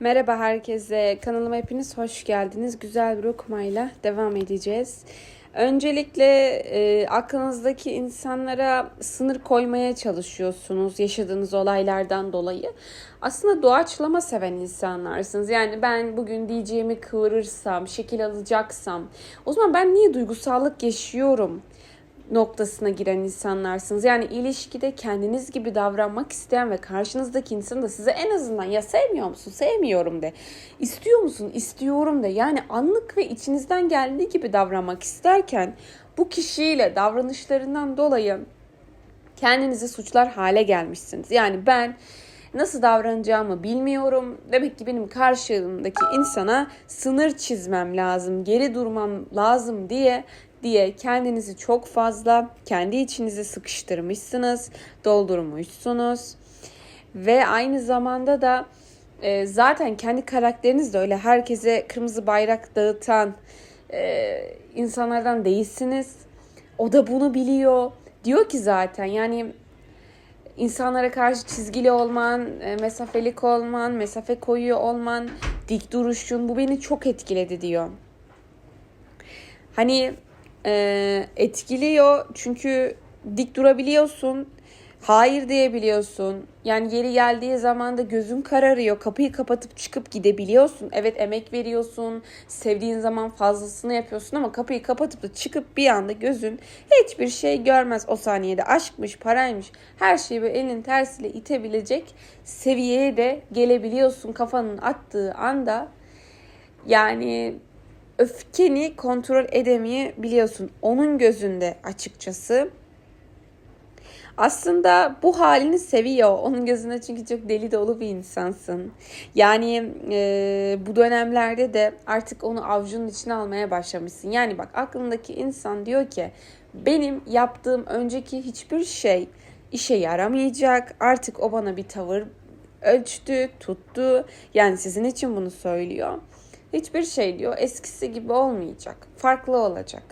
Merhaba herkese. Kanalıma hepiniz hoş geldiniz. Güzel bir okumayla devam edeceğiz. Öncelikle e, aklınızdaki insanlara sınır koymaya çalışıyorsunuz yaşadığınız olaylardan dolayı. Aslında doğaçlama seven insanlarsınız. Yani ben bugün diyeceğimi kıvırırsam, şekil alacaksam o zaman ben niye duygusallık yaşıyorum? Noktasına giren insanlarsınız. Yani ilişkide kendiniz gibi davranmak isteyen ve karşınızdaki insan da size en azından ya sevmiyor musun? Sevmiyorum de. İstiyor musun? İstiyorum de. Yani anlık ve içinizden geldiği gibi davranmak isterken bu kişiyle davranışlarından dolayı kendinizi suçlar hale gelmişsiniz. Yani ben nasıl davranacağımı bilmiyorum. Demek ki benim karşımdaki insana sınır çizmem lazım, geri durmam lazım diye diye kendinizi çok fazla kendi içinize sıkıştırmışsınız, doldurmuşsunuz. Ve aynı zamanda da e, zaten kendi karakteriniz de öyle herkese kırmızı bayrak dağıtan e, insanlardan değilsiniz. O da bunu biliyor. Diyor ki zaten yani insanlara karşı çizgili olman, e, mesafelik olman, mesafe koyuyor olman, dik duruşun bu beni çok etkiledi diyor. Hani e, etkiliyor çünkü dik durabiliyorsun. Hayır diyebiliyorsun. Yani yeri geldiği zaman da gözün kararıyor. Kapıyı kapatıp çıkıp gidebiliyorsun. Evet emek veriyorsun. Sevdiğin zaman fazlasını yapıyorsun ama kapıyı kapatıp da çıkıp bir anda gözün hiçbir şey görmez o saniyede. Aşkmış, paraymış. Her şeyi böyle elinin tersiyle itebilecek seviyeye de gelebiliyorsun kafanın attığı anda. Yani öfkeni kontrol edemeyebiliyorsun. Onun gözünde açıkçası. Aslında bu halini seviyor. Onun gözünde çünkü çok deli dolu bir insansın. Yani e, bu dönemlerde de artık onu avcunun içine almaya başlamışsın. Yani bak aklındaki insan diyor ki benim yaptığım önceki hiçbir şey işe yaramayacak. Artık o bana bir tavır ölçtü, tuttu. Yani sizin için bunu söylüyor. Hiçbir şey diyor eskisi gibi olmayacak. Farklı olacak.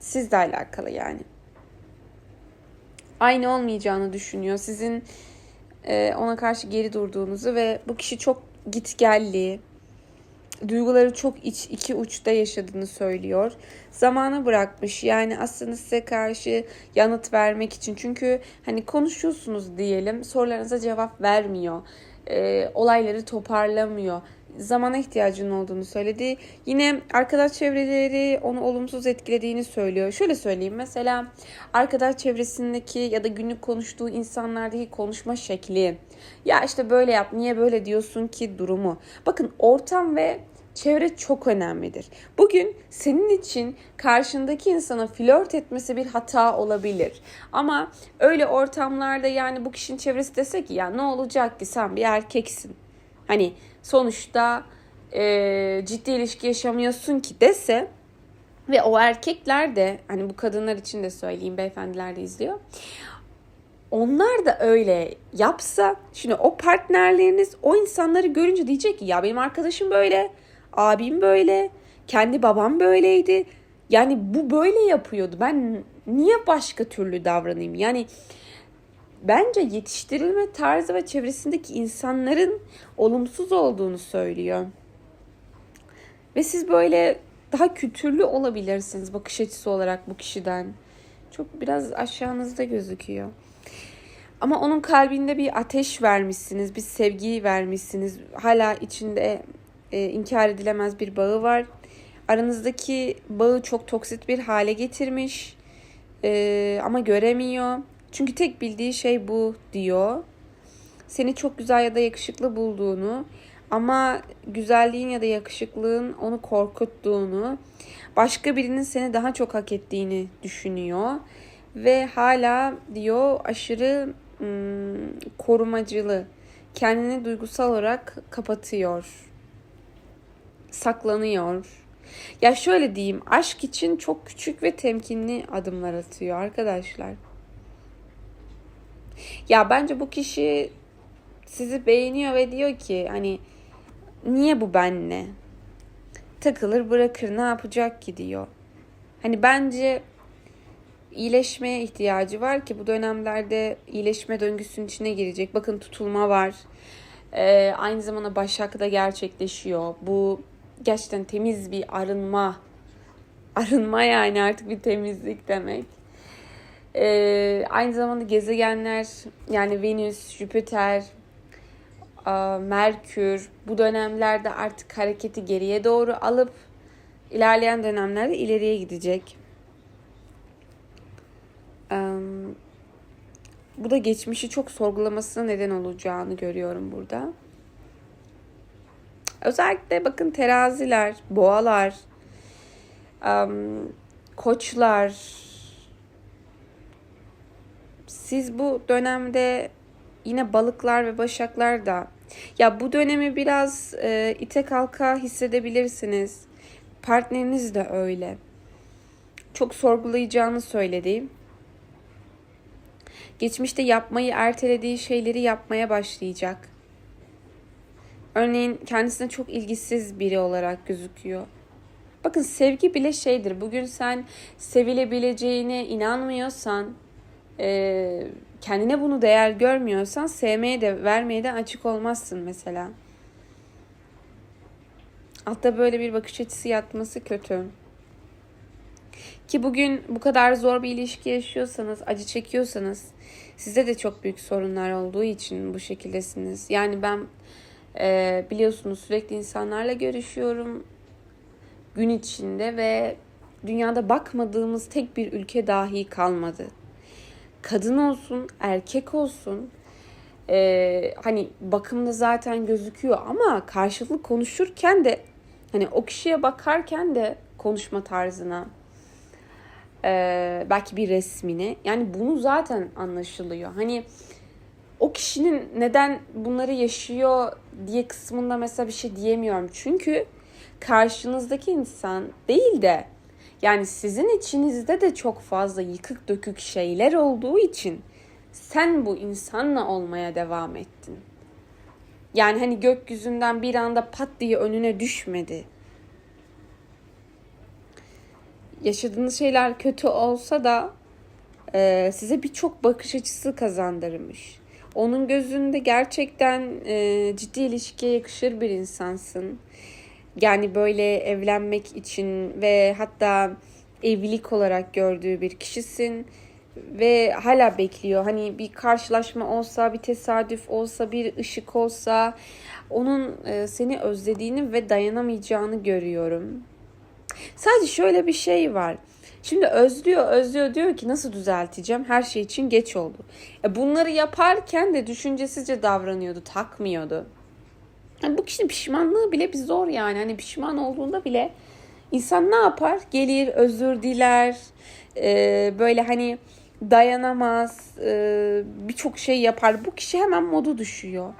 Sizle alakalı yani. Aynı olmayacağını düşünüyor. Sizin e, ona karşı geri durduğunuzu ve bu kişi çok gitgelli, duyguları çok iç iki uçta yaşadığını söylüyor. Zamana bırakmış yani aslında size karşı yanıt vermek için. Çünkü hani konuşuyorsunuz diyelim sorularınıza cevap vermiyor. E, olayları toparlamıyor zamana ihtiyacının olduğunu söyledi. Yine arkadaş çevreleri onu olumsuz etkilediğini söylüyor. Şöyle söyleyeyim mesela arkadaş çevresindeki ya da günlük konuştuğu insanlardaki konuşma şekli. Ya işte böyle yap niye böyle diyorsun ki durumu. Bakın ortam ve çevre çok önemlidir. Bugün senin için karşındaki insana flört etmesi bir hata olabilir. Ama öyle ortamlarda yani bu kişinin çevresi dese ki ya ne olacak ki sen bir erkeksin. Hani sonuçta e, ciddi ilişki yaşamıyorsun ki dese ve o erkekler de hani bu kadınlar için de söyleyeyim beyefendiler de izliyor. Onlar da öyle yapsa şimdi o partnerleriniz o insanları görünce diyecek ki ya benim arkadaşım böyle, abim böyle, kendi babam böyleydi. Yani bu böyle yapıyordu. Ben niye başka türlü davranayım? Yani bence yetiştirilme tarzı ve çevresindeki insanların olumsuz olduğunu söylüyor. Ve siz böyle daha kültürlü olabilirsiniz bakış açısı olarak bu kişiden. Çok biraz aşağınızda gözüküyor. Ama onun kalbinde bir ateş vermişsiniz, bir sevgi vermişsiniz. Hala içinde e, inkar edilemez bir bağı var. Aranızdaki bağı çok toksit bir hale getirmiş. E, ama göremiyor. Çünkü tek bildiği şey bu diyor. Seni çok güzel ya da yakışıklı bulduğunu ama güzelliğin ya da yakışıklığın onu korkuttuğunu, başka birinin seni daha çok hak ettiğini düşünüyor ve hala diyor aşırı ım, korumacılı, kendini duygusal olarak kapatıyor, saklanıyor. Ya şöyle diyeyim, aşk için çok küçük ve temkinli adımlar atıyor arkadaşlar. Ya bence bu kişi sizi beğeniyor ve diyor ki hani niye bu benle? Takılır bırakır ne yapacak ki diyor. Hani bence iyileşmeye ihtiyacı var ki bu dönemlerde iyileşme döngüsünün içine girecek. Bakın tutulma var. Ee, aynı zamanda Başak'ta gerçekleşiyor. Bu gerçekten temiz bir arınma. Arınma yani artık bir temizlik demek. Ee, aynı zamanda gezegenler yani Venüs, Jüpiter, Merkür bu dönemlerde artık hareketi geriye doğru alıp ilerleyen dönemlerde ileriye gidecek. Bu da geçmişi çok sorgulamasına neden olacağını görüyorum burada. Özellikle bakın teraziler, boğalar, koçlar. Siz bu dönemde yine balıklar ve başaklar da ya bu dönemi biraz e, ite kalka hissedebilirsiniz. Partneriniz de öyle. Çok sorgulayacağını söyledi. Geçmişte yapmayı ertelediği şeyleri yapmaya başlayacak. Örneğin kendisine çok ilgisiz biri olarak gözüküyor. Bakın sevgi bile şeydir. Bugün sen sevilebileceğine inanmıyorsan, e, kendine bunu değer görmüyorsan sevmeye de vermeye de açık olmazsın mesela. Altta böyle bir bakış açısı yatması kötü. Ki bugün bu kadar zor bir ilişki yaşıyorsanız, acı çekiyorsanız sizde de çok büyük sorunlar olduğu için bu şekildesiniz. Yani ben e, biliyorsunuz sürekli insanlarla görüşüyorum gün içinde ve dünyada bakmadığımız tek bir ülke dahi kalmadı. Kadın olsun, erkek olsun e, hani bakımda zaten gözüküyor ama karşılıklı konuşurken de hani o kişiye bakarken de konuşma tarzına e, belki bir resmine yani bunu zaten anlaşılıyor. Hani o kişinin neden bunları yaşıyor diye kısmında mesela bir şey diyemiyorum. Çünkü karşınızdaki insan değil de yani sizin içinizde de çok fazla yıkık dökük şeyler olduğu için sen bu insanla olmaya devam ettin. Yani hani gökyüzünden bir anda pat diye önüne düşmedi. Yaşadığınız şeyler kötü olsa da e, size birçok bakış açısı kazandırmış. Onun gözünde gerçekten e, ciddi ilişkiye yakışır bir insansın. Yani böyle evlenmek için ve hatta evlilik olarak gördüğü bir kişisin ve hala bekliyor. Hani bir karşılaşma olsa, bir tesadüf olsa, bir ışık olsa onun e, seni özlediğini ve dayanamayacağını görüyorum. Sadece şöyle bir şey var. Şimdi özlüyor, özlüyor diyor ki nasıl düzelteceğim? Her şey için geç oldu. E bunları yaparken de düşüncesizce davranıyordu, takmıyordu. Yani bu kişinin pişmanlığı bile bir zor yani. Hani pişman olduğunda bile insan ne yapar? Gelir, özür diler. E, böyle hani dayanamaz. E, Birçok şey yapar. Bu kişi hemen modu düşüyor.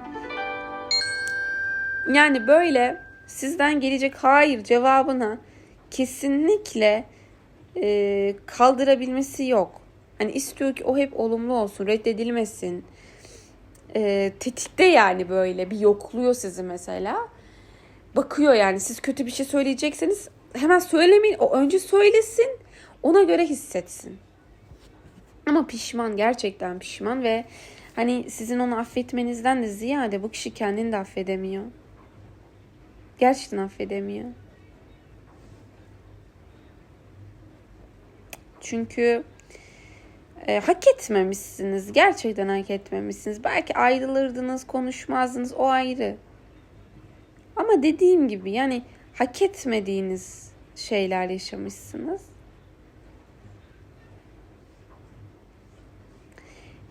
Yani böyle sizden gelecek hayır cevabına kesinlikle e, kaldırabilmesi yok. Hani istiyor ki o hep olumlu olsun, reddedilmesin. E, tetikte yani böyle bir yokluyor sizi mesela. Bakıyor yani siz kötü bir şey söyleyecekseniz hemen söylemeyin. O önce söylesin, ona göre hissetsin. Ama pişman, gerçekten pişman ve hani sizin onu affetmenizden de ziyade bu kişi kendini de affedemiyor. Gerçekten affedemiyor. Çünkü e, hak etmemişsiniz. Gerçekten hak etmemişsiniz. Belki ayrılırdınız, konuşmazdınız. O ayrı. Ama dediğim gibi yani hak etmediğiniz şeyler yaşamışsınız.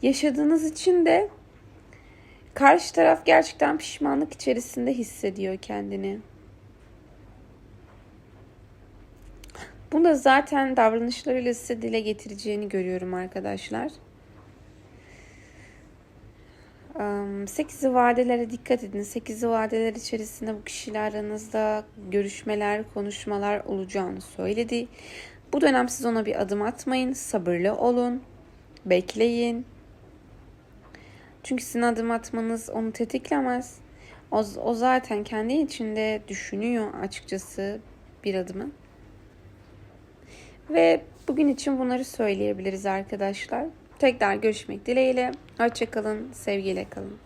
Yaşadığınız için de karşı taraf gerçekten pişmanlık içerisinde hissediyor kendini. Bunu da zaten davranışlarıyla size dile getireceğini görüyorum arkadaşlar. Sekizi vadelere dikkat edin. Sekizi vadeler içerisinde bu kişiyle aranızda görüşmeler, konuşmalar olacağını söyledi. Bu dönem siz ona bir adım atmayın. Sabırlı olun. Bekleyin. Çünkü sizin adım atmanız onu tetiklemez. O, o zaten kendi içinde düşünüyor açıkçası bir adımı. Ve bugün için bunları söyleyebiliriz arkadaşlar. Tekrar görüşmek dileğiyle. Hoşçakalın, sevgiyle kalın.